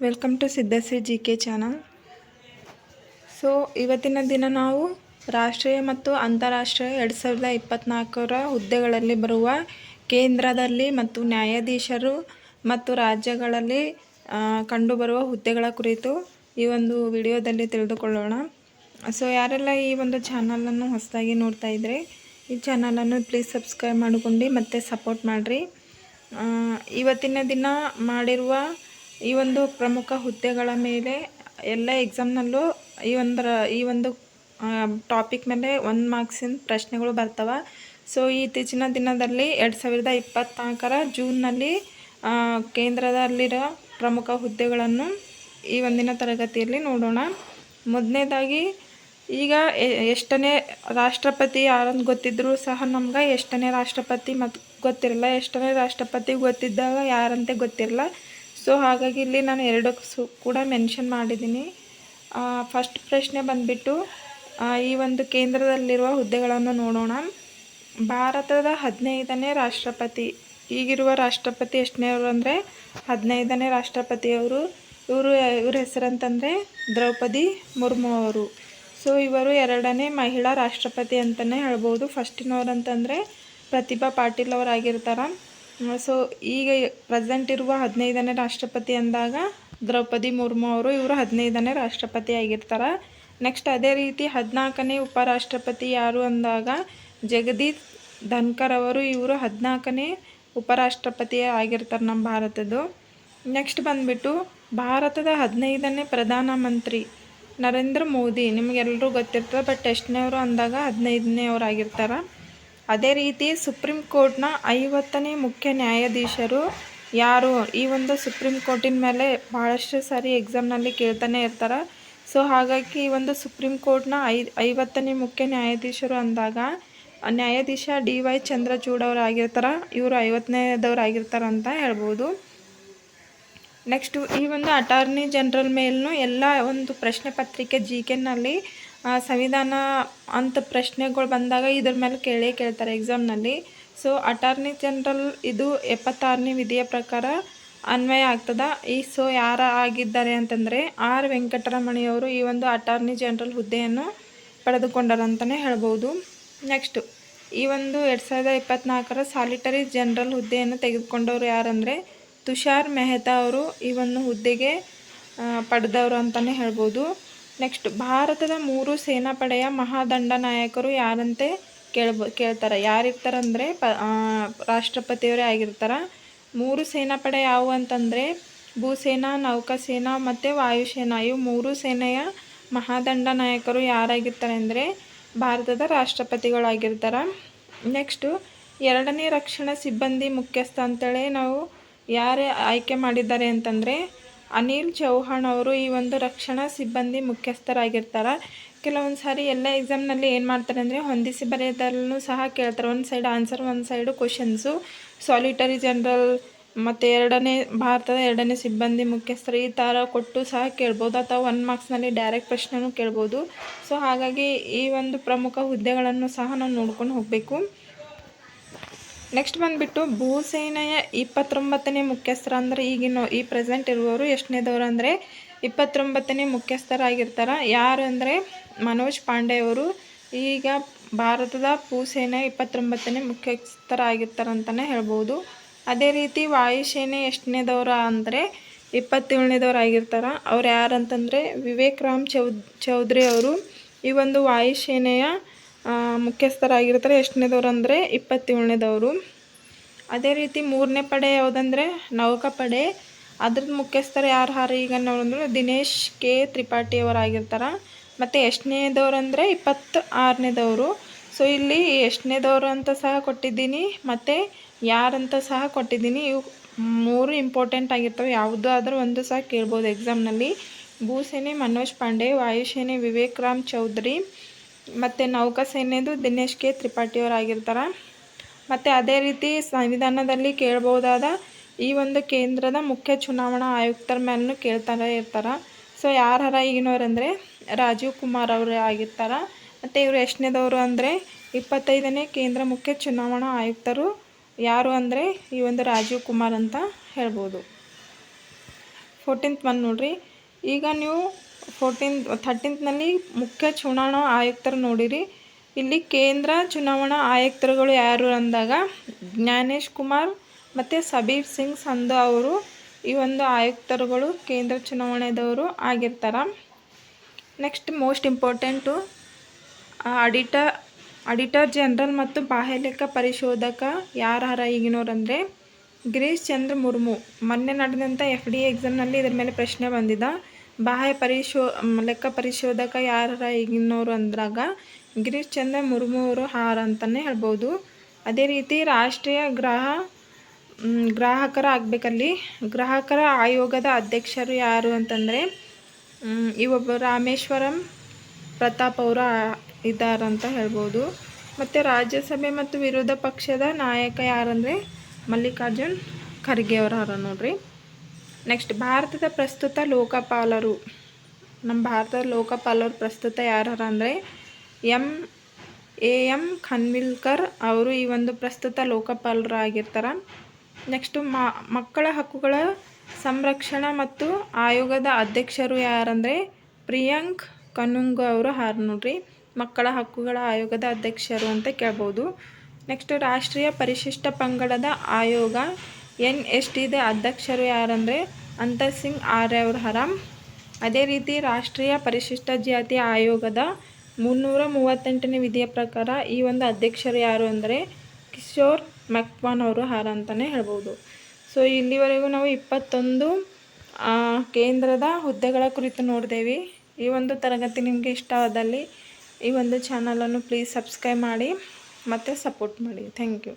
Welcome to Siddashree G K channel so ಇವತ್ತಿನ ದಿನ ನಾವು ರಾಷ್ಟ್ರೀಯ ಮತ್ತು ಅಂತಾರಾಷ್ಟ್ರೀಯ ಎರಡು ಸಾವಿರದ ಇಪ್ಪತ್ತ್ನಾಲ್ಕರ ಹುದ್ದೆಗಳಲ್ಲಿ ಬರುವ ಕೇಂದ್ರದಲ್ಲಿ ಮತ್ತು ನ್ಯಾಯಾಧೀಶರು ಮತ್ತು ರಾಜ್ಯಗಳಲ್ಲಿ ಕಂಡುಬರುವ ಹುದ್ದೆಗಳ ಕುರಿತು ಈ ಒಂದು ವಿಡಿಯೋದಲ್ಲಿ ತಿಳಿದುಕೊಳ್ಳೋಣ. ಸೊ ಯಾರೆಲ್ಲ ಈ ಒಂದು ಚಾನಲನ್ನು ಹೊಸದಾಗಿ ನೋಡ್ತಾ ಇದ್ದರೆ ಈ ಚಾನಲನ್ನು ಪ್ಲೀಸ್ ಸಬ್ಸ್ಕ್ರೈಬ್ ಮಾಡಿಕೊಂಡು ಮತ್ತು ಸಪೋರ್ಟ್ ಮಾಡಿರಿ. ಇವತ್ತಿನ ದಿನ ಮಾಡಿರುವ ಈ ಒಂದು ಪ್ರಮುಖ ಹುದ್ದೆಗಳ ಮೇಲೆ ಎಲ್ಲ ಎಕ್ಸಾಮ್ನಲ್ಲೂ ಈ ಒಂದರ, ಈ ಒಂದು ಟಾಪಿಕ್ ಮೇಲೆ ಒಂದು ಮಾರ್ಕ್ಸಿನ ಪ್ರಶ್ನೆಗಳು ಬರ್ತವೆ. ಸೊ ಇತ್ತೀಚಿನ ದಿನದಲ್ಲಿ ಎರಡು ಸಾವಿರದ ಇಪ್ಪತ್ನಾಲ್ಕರ ಜೂನ್ನಲ್ಲಿ ಕೇಂದ್ರದಲ್ಲಿರೋ ಪ್ರಮುಖ ಹುದ್ದೆಗಳನ್ನು ಈ ಒಂದಿನ ತರಗತಿಯಲ್ಲಿ ನೋಡೋಣ. ಮೊದಲನೇದಾಗಿ ಈಗ ಎಷ್ಟನೇ ರಾಷ್ಟ್ರಪತಿ ಯಾರಂತ ಗೊತ್ತಿದ್ದರೂ ಸಹ ನಮ್ಗೆ ಎಷ್ಟನೇ ರಾಷ್ಟ್ರಪತಿ ಮತ್ತು ಗೊತ್ತಿರಲ್ಲ. ಎಷ್ಟನೇ ರಾಷ್ಟ್ರಪತಿ ಗೊತ್ತಿದ್ದಾಗ ಯಾರಂತೆ ಗೊತ್ತಿರಲ್ಲ. ಸೊ ಹಾಗಾಗಿ ಇಲ್ಲಿ ನಾನು ಎರಡು ಸು ಕೂಡ ಮೆನ್ಷನ್ ಮಾಡಿದ್ದೀನಿ. ಫಸ್ಟ್ ಪ್ರಶ್ನೆ ಬಂದುಬಿಟ್ಟು ಈ ಒಂದು ಕೇಂದ್ರದಲ್ಲಿರುವ ಹುದ್ದೆಗಳನ್ನು ನೋಡೋಣ. ಭಾರತದ ಹದಿನೈದನೇ ರಾಷ್ಟ್ರಪತಿ, ಈಗಿರುವ ರಾಷ್ಟ್ರಪತಿ ಎಷ್ಟನೇವರು ಅಂದರೆ, ಹದಿನೈದನೇ ರಾಷ್ಟ್ರಪತಿಯವರು ಇವರು, ಇವ್ರ ಹೆಸರಂತಂದರೆ ದ್ರೌಪದಿ ಮುರ್ಮು ಅವರು. ಸೊ ಇವರು ಎರಡನೇ ಮಹಿಳಾ ರಾಷ್ಟ್ರಪತಿ ಅಂತಲೇ ಹೇಳ್ಬೋದು. ಫಸ್ಟಿನವ್ರು ಅಂತಂದರೆ ಪ್ರತಿಭಾ ಪಾಟೀಲ್ ಅವರಾಗಿರ್ತಾರೆ. ಸೊ ಈಗ ಪ್ರೆಸೆಂಟ್ ಇರುವ ಹದಿನೈದನೇ ರಾಷ್ಟ್ರಪತಿ ಅಂದಾಗ ದ್ರೌಪದಿ ಮುರ್ಮು ಅವರು ಇವರು ಹದಿನೈದನೇ ರಾಷ್ಟ್ರಪತಿ ಆಗಿರ್ತಾರೆ. ನೆಕ್ಸ್ಟ್ ಅದೇ ರೀತಿ ಹದಿನಾಲ್ಕನೇ ಉಪರಾಷ್ಟ್ರಪತಿ ಯಾರು ಅಂದಾಗ ಜಗದೀಪ್ ಧನ್ಕರ್ ಅವರು ಇವರು ಹದಿನಾಲ್ಕನೇ ಉಪರಾಷ್ಟ್ರಪತಿ ಆಗಿರ್ತಾರೆ ನಮ್ಮ ಭಾರತದ್ದು. ನೆಕ್ಸ್ಟ್ ಬಂದುಬಿಟ್ಟು ಭಾರತದ ಹದಿನೈದನೇ ಪ್ರಧಾನಮಂತ್ರಿ ನರೇಂದ್ರ ಮೋದಿ ನಿಮಗೆಲ್ಲರೂ ಗೊತ್ತಿರ್ತದೆ ಬಟ್ ಎಷ್ಟನೇವರು ಅಂದಾಗ ಹದಿನೈದನೇ ಆಗಿರ್ತಾರೆ. ಅದೇ ರೀತಿ ಸುಪ್ರೀಂ ಕೋರ್ಟ್ನ ಐವತ್ತನೇ ಮುಖ್ಯ ನ್ಯಾಯಾಧೀಶರು ಯಾರು? ಈ ಒಂದು ಸುಪ್ರೀಂ ಕೋರ್ಟಿನ ಮೇಲೆ ಭಾಳಷ್ಟು ಸಾರಿ ಎಕ್ಸಾಮ್ನಲ್ಲಿ ಕೇಳ್ತಾನೆ ಇರ್ತಾರೆ. ಸೊ, ಹಾಗಾಗಿ ಈ ಒಂದು ಸುಪ್ರೀಂ ಕೋರ್ಟ್ನ ಐ, ಐವತ್ತನೇ ಮುಖ್ಯ ನ್ಯಾಯಾಧೀಶರು ಅಂದಾಗ, ನ್ಯಾಯಾಧೀಶ ಡಿ ವೈ ಚಂದ್ರಚೂಡ್ ಅವರು ಆಗಿರ್ತಾರೆ, ಇವರು ಐವತ್ತನೇದವ್ರು ಆಗಿರ್ತಾರೆ ಅಂತ ಹೇಳ್ಬೋದು. ನೆಕ್ಸ್ಟು, ಈ ಒಂದು ಅಟಾರ್ನಿ ಜನರಲ್ ಮೇಲೂ ಎಲ್ಲ ಒಂದು ಪ್ರಶ್ನೆ ಪತ್ರಿಕೆ ಜಿ ಕೆನಲ್ಲಿ ಸಂವಿಧಾನ ಅಂತ ಪ್ರಶ್ನೆಗಳು ಬಂದಾಗ ಇದ್ರ ಮೇಲೆ ಕೇಳೇ ಕೇಳ್ತಾರೆ ಎಕ್ಸಾಮ್ನಲ್ಲಿ ಸೊ ಅಟಾರ್ನಿ ಜನರಲ್ ಇದು ಎಪ್ಪತ್ತಾರನೇ ವಿಧಿಯ ಪ್ರಕಾರ ಅನ್ವಯ ಆಗ್ತದ. ಈ ಸೊ ಯಾರ ಆಗಿದ್ದಾರೆ ಅಂತಂದರೆ ಆರ್ ವೆಂಕಟರಮಣಿಯವರು ಈ ಒಂದು ಅಟಾರ್ನಿ ಜನರಲ್ ಹುದ್ದೆಯನ್ನು ಪಡೆದುಕೊಂಡರಂತಲೇ ಹೇಳ್ಬೋದು. ನೆಕ್ಸ್ಟು ಈ ಒಂದು ಎರಡು ಸಾವಿರದ ಇಪ್ಪತ್ತ್ನಾಲ್ಕರ ಸಾಲಿಟರಿ ಜನರಲ್ ಹುದ್ದೆಯನ್ನು ತೆಗೆದುಕೊಂಡವರು ಯಾರಂದರೆ ತುಷಾರ್ ಮೆಹ್ತಾ ಅವರು ಈ ಒಂದು ಹುದ್ದೆಗೆ ಪಡೆದವರು ಅಂತಲೇ ಹೇಳ್ಬೋದು. ನೆಕ್ಸ್ಟ್ ಭಾರತದ ಮೂರು ಸೇನಾಪಡೆಯ ಮಹಾದಂಡ ನಾಯಕರು ಯಾರಂತೆ ಕೇಳ್ಬ, ಕೇಳ್ತಾರೆ? ಯಾರಿರ್ತಾರಂದರೆ ಪ ರಾಷ್ಟ್ರಪತಿಯವರೇ ಆಗಿರ್ತಾರೆ. ಮೂರು ಸೇನಾಪಡೆ ಯಾವುವು ಅಂತಂದರೆ ಭೂಸೇನಾ, ನೌಕಾಸೇನಾ ಮತ್ತು ವಾಯುಸೇನಾ. ಇವು ಮೂರು ಸೇನೆಯ ಮಹಾದಂಡ ನಾಯಕರು ಯಾರಾಗಿರ್ತಾರೆ ಅಂದರೆ ಭಾರತದ ರಾಷ್ಟ್ರಪತಿಗಳಾಗಿರ್ತಾರೆ ನೆಕ್ಸ್ಟು ಎರಡನೇ ರಕ್ಷಣಾ ಸಿಬ್ಬಂದಿ ಮುಖ್ಯಸ್ಥ ಅಂತೇಳಿ ನಾವು ಯಾರೇ ಆಯ್ಕೆ ಮಾಡಿದ್ದಾರೆ ಅಂತಂದರೆ ಅನಿಲ್ ಚೌಹಾಣ್ ಅವರು ಈ ಒಂದು ರಕ್ಷಣಾ ಸಿಬ್ಬಂದಿ ಮುಖ್ಯಸ್ಥರಾಗಿರ್ತಾರೆ. ಕೆಲವೊಂದು ಸಾರಿ ಎಲ್ಲ ಎಕ್ಸಾಮ್ನಲ್ಲಿ ಏನು ಮಾಡ್ತಾರೆ ಅಂದರೆ ಹೊಂದಿಸಿ ಬರೆಯೋದಲ್ಲೂ ಸಹ ಕೇಳ್ತಾರೆ. ಒಂದು ಸೈಡ್ ಆನ್ಸರ್ ಒಂದು ಸೈಡು ಕ್ವಶನ್ಸು ಸಾಲಿಟರಿ ಜನರಲ್ ಮತ್ತು ಎರಡನೇ ಭಾರತದ ಎರಡನೇ ಸಿಬ್ಬಂದಿ ಮುಖ್ಯಸ್ಥರು ಈ ಥರ ಕೊಟ್ಟು ಸಹ ಕೇಳ್ಬೋದು. ಅಥವಾ ಒನ್ ಮಾರ್ಕ್ಸ್ನಲ್ಲಿ ಡೈರೆಕ್ಟ್ ಪ್ರಶ್ನೆನೂ ಕೇಳ್ಬೋದು. ಸೊ ಹಾಗಾಗಿ ಈ ಒಂದು ಪ್ರಮುಖ ಹುದ್ದೆಗಳನ್ನು ಸಹ ನಾವು ನೋಡ್ಕೊಂಡು ಹೋಗಬೇಕು. ನೆಕ್ಸ್ಟ್ ಬಂದುಬಿಟ್ಟು ಭೂಸೇನೆಯ ಇಪ್ಪತ್ತೊಂಬತ್ತನೇ ಮುಖ್ಯಸ್ಥರ ಅಂದರೆ ಈಗಿನ ಈ ಪ್ರೆಸೆಂಟ್ ಇರುವವರು ಎಷ್ಟನೇದವರು ಅಂದರೆ ಇಪ್ಪತ್ತೊಂಬತ್ತನೇ ಮುಖ್ಯಸ್ಥರಾಗಿರ್ತಾರೆ. ಯಾರು ಅಂದರೆ ಮನೋಜ್ ಪಾಂಡೆ ಅವರು. ಈಗ ಭಾರತದ ಭೂಸೇನೆ ಇಪ್ಪತ್ತೊಂಬತ್ತನೇ ಮುಖ್ಯಸ್ಥರಾಗಿರ್ತಾರೆ ಅಂತಲೇ ಹೇಳ್ಬೋದು. ಅದೇ ರೀತಿ ವಾಯುಸೇನೆ ಎಷ್ಟನೇದವರ ಅಂದರೆ ಇಪ್ಪತ್ತೇಳನೇದವ್ರು ಆಗಿರ್ತಾರೆ ಅವ್ರು ಯಾರಂತಂದರೆ ವಿವೇಕ್ ರಾಮ್ ಚೌ ಚೌಧರಿ ಅವರು. ಈ ಒಂದು ವಾಯುಸೇನೆಯ ಮುಖ್ಯಸ್ಥರಾಗಿರ್ತಾರೆ. ಎಷ್ಟನೇದವ್ರು ಅಂದರೆ ಇಪ್ಪತ್ತೇಳನೇದವರು. ಅದೇ ರೀತಿ ಮೂರನೇ ಪಡೆ ಯಾವುದಂದರೆ ನೌಕಾಪಡೆ. ಅದ್ರದ್ದು ಮುಖ್ಯಸ್ಥರು ಯಾರು ಹಾರು ಈಗ ನೋಡಿದ್ರೆ ದಿನೇಶ್ ಕೆ ತ್ರಿಪಾಠಿ ಅವರಾಗಿರ್ತಾರೆ. ಮತ್ತು ಎಷ್ಟನೇದವ್ರು ಅಂದರೆ ಇಪ್ಪತ್ತು ಆರನೇದವರು ಸೊ ಇಲ್ಲಿ ಎಷ್ಟನೇದವರು ಅಂತ ಸಹ ಕೊಟ್ಟಿದ್ದೀನಿ. ಮತ್ತು ಯಾರಂತ ಸಹ ಕೊಟ್ಟಿದ್ದೀನಿ. ಇವು ಮೂರು ಇಂಪಾರ್ಟೆಂಟ್ ಆಗಿರ್ತವೆ. ಯಾವುದಾದ್ರೂ ಒಂದು ಸಹ ಕೇಳ್ಬೋದು ಎಕ್ಸಾಮ್ನಲ್ಲಿ ಭೂಸೇನೆ, ಮನೋಜ್ ಪಾಂಡೆ, ವಾಯುಸೇನೆ, ವಿವೇಕ್ ರಾಮ್ ಚೌಧರಿ. ಮತ್ತು ನೌಕಾಸೇನೆದು ದಿನೇಶ್ ಕೆ ತ್ರಿಪಾಠಿಯವರಾಗಿರ್ತಾರೆ. ಮತ್ತು ಅದೇ ರೀತಿ ಸಂವಿಧಾನದಲ್ಲಿ ಕೇಳಬಹುದಾದ ಈ ಒಂದು ಕೇಂದ್ರದ ಮುಖ್ಯ ಚುನಾವಣಾ ಆಯುಕ್ತರ ಮೇಲೂ ಕೇಳ್ತಾರೆ ಇರ್ತಾರೆ. ಸೊ ಯಾರ ಈಗಿನವ್ರು ಅಂದರೆ ರಾಜೀವ್ ಕುಮಾರ್ ಅವರು ಆಗಿರ್ತಾರೆ. ಮತ್ತು ಇವರು ಎಷ್ಟನೇದವರು ಅಂದರೆ ಇಪ್ಪತ್ತೈದನೇ ಕೇಂದ್ರ ಮುಖ್ಯ ಚುನಾವಣಾ ಆಯುಕ್ತರು ಯಾರು ಅಂದರೆ ಈ ಒಂದು ರಾಜೀವ್ ಕುಮಾರ್ ಅಂತ ಹೇಳ್ಬೋದು. ಫೋರ್ಟೀನ್ತ್ ಒನ್ ನೋಡಿರಿ. ಈಗ ನೀವು ಫೋರ್ಟೀನ್ ಥರ್ಟೀನ್ತ್ನಲ್ಲಿ ಮುಖ್ಯ ಚುನಾವಣಾ ಆಯುಕ್ತರು ನೋಡಿರಿ. ಇಲ್ಲಿ ಕೇಂದ್ರ ಚುನಾವಣಾ ಆಯುಕ್ತರುಗಳು ಯಾರು ಅಂದಾಗ ಜ್ಞಾನೇಶ್ ಕುಮಾರ್ ಮತ್ತು ಸಬೀರ್ ಸಿಂಗ್ ಸಂಧು ಅವರು. ಈ ಒಂದು ಆಯುಕ್ತರುಗಳು ಕೇಂದ್ರ ಚುನಾವಣೆದವರು ಆಗಿರ್ತಾರೆ. Next most important auditor auditor general ಮತ್ತು ಬಾಹ್ಯ ಲೆಕ್ಕ ಪರಿಶೋಧಕ ಯಾರು ಈಗಿನವ್ರು ಅಂದರೆ ಗಿರೀಶ್ ಚಂದ್ರ ಮುರ್ಮು. ಮೊನ್ನೆ ನಡೆದಂಥ ಎಫ್ ಡಿ ಎಕ್ಸಾಮ್ನಲ್ಲಿ ಇದ್ರ ಮೇಲೆ ಪ್ರಶ್ನೆ ಬಂದಿದ್ದ ಬಾಹ್ಯ ಪರಿಶೋ ಲೆಕ್ಕ ಪರಿಶೋಧಕ ಯಾರ ಈಗಿನವರು ಅಂದ್ರಾಗ ಗಿರೀಶ್ ಚಂದ್ರ ಮುರ್ಮು ಹಾರ ಅಂತಲೇ ಹೇಳ್ಬೋದು. ಅದೇ ರೀತಿ ರಾಷ್ಟ್ರೀಯ ಗ್ರಹ ಗ್ರಾಹಕರ ಆಗಬೇಕಲ್ಲಿ ಗ್ರಾಹಕರ ಆಯೋಗದ ಅಧ್ಯಕ್ಷರು ಯಾರು ಅಂತಂದರೆ ಒಬ್ಬ ರಾಮೇಶ್ವರಂ ಪ್ರತಾಪ್ ಅವರ ಇದ್ದಾರಂತ ಹೇಳ್ಬೋದು. ಮತ್ತು ರಾಜ್ಯಸಭೆ ಮತ್ತು ವಿರೋಧ ಪಕ್ಷದ ನಾಯಕ ಯಾರಂದರೆ ಮಲ್ಲಿಕಾರ್ಜುನ್ ಖರ್ಗೆ ಅವರು ನೋಡ್ರಿ. ನೆಕ್ಸ್ಟ್ ಭಾರತದ ಪ್ರಸ್ತುತ ಲೋಕಪಾಲರು. ನಮ್ಮ ಭಾರತದ ಲೋಕಪಾಲರು ಪ್ರಸ್ತುತ ಯಾರು ಅಂದರೆ ಎಂ, ಎ, ಎಂ ಖನ್ವಿಲ್ಕರ್ ಅವರು ಈ ಒಂದು ಪ್ರಸ್ತುತ ಲೋಕಪಾಲರು ಆಗಿರ್ತಾರೆ ನೆಕ್ಸ್ಟು ಮಕ್ಕಳ ಹಕ್ಕುಗಳ ಸಂರಕ್ಷಣಾ ಮತ್ತು ಆಯೋಗದ ಅಧ್ಯಕ್ಷರು ಯಾರಂದರೆ ಪ್ರಿಯಾಂಕ್ ಕನುಂಗು ಅವರು ಹಾರು ನೋಡ್ರಿ. ಮಕ್ಕಳ ಹಕ್ಕುಗಳ ಆಯೋಗದ ಅಧ್ಯಕ್ಷರು ಅಂತ ಕೇಳ್ಬೋದು. ನೆಕ್ಸ್ಟ್ ರಾಷ್ಟ್ರೀಯ ಪರಿಶಿಷ್ಟ ಪಂಗಡದ ಆಯೋಗ ಎನ್ ಎಸ್ ಟಿದ ಅಧ್ಯಕ್ಷರು ಯಾರಂದರೆ ಅಂತರ್ ಸಿಂಗ್ ಆರ್ಯ ಅವ್ರ ಹರಾಮ್ ಅದೇ ರೀತಿ ರಾಷ್ಟ್ರೀಯ ಪರಿಶಿಷ್ಟ ಜಾತಿ ಆಯೋಗದ ಮುನ್ನೂರ ಮೂವತ್ತೆಂಟನೇ ವಿಧಿಯ ಪ್ರಕಾರ ಈ ಒಂದು ಅಧ್ಯಕ್ಷರು ಯಾರು ಅಂದರೆ ಕಿಶೋರ್ ಮೆಕ್ವಾನ್ ಅವರು ಹಾರ ಅಂತಲೇ ಹೇಳ್ಬೋದು. ಸೊ, ಇಲ್ಲಿವರೆಗೂ ನಾವು ಇಪ್ಪತ್ತೊಂದು ಕೇಂದ್ರದ ಹುದ್ದೆಗಳ ಕುರಿತು ನೋಡಿದೆವಿ. ಈ ಒಂದು ತರಗತಿ ನಿಮಗೆ ಇಷ್ಟವಾದಲ್ಲಿ ಈ ಒಂದು ಚಾನಲನ್ನು ಪ್ಲೀಸ್ ಸಬ್ಸ್ಕ್ರೈಬ್ ಮಾಡಿ ಮತ್ತು ಸಪೋರ್ಟ್ ಮಾಡಿ. Thank you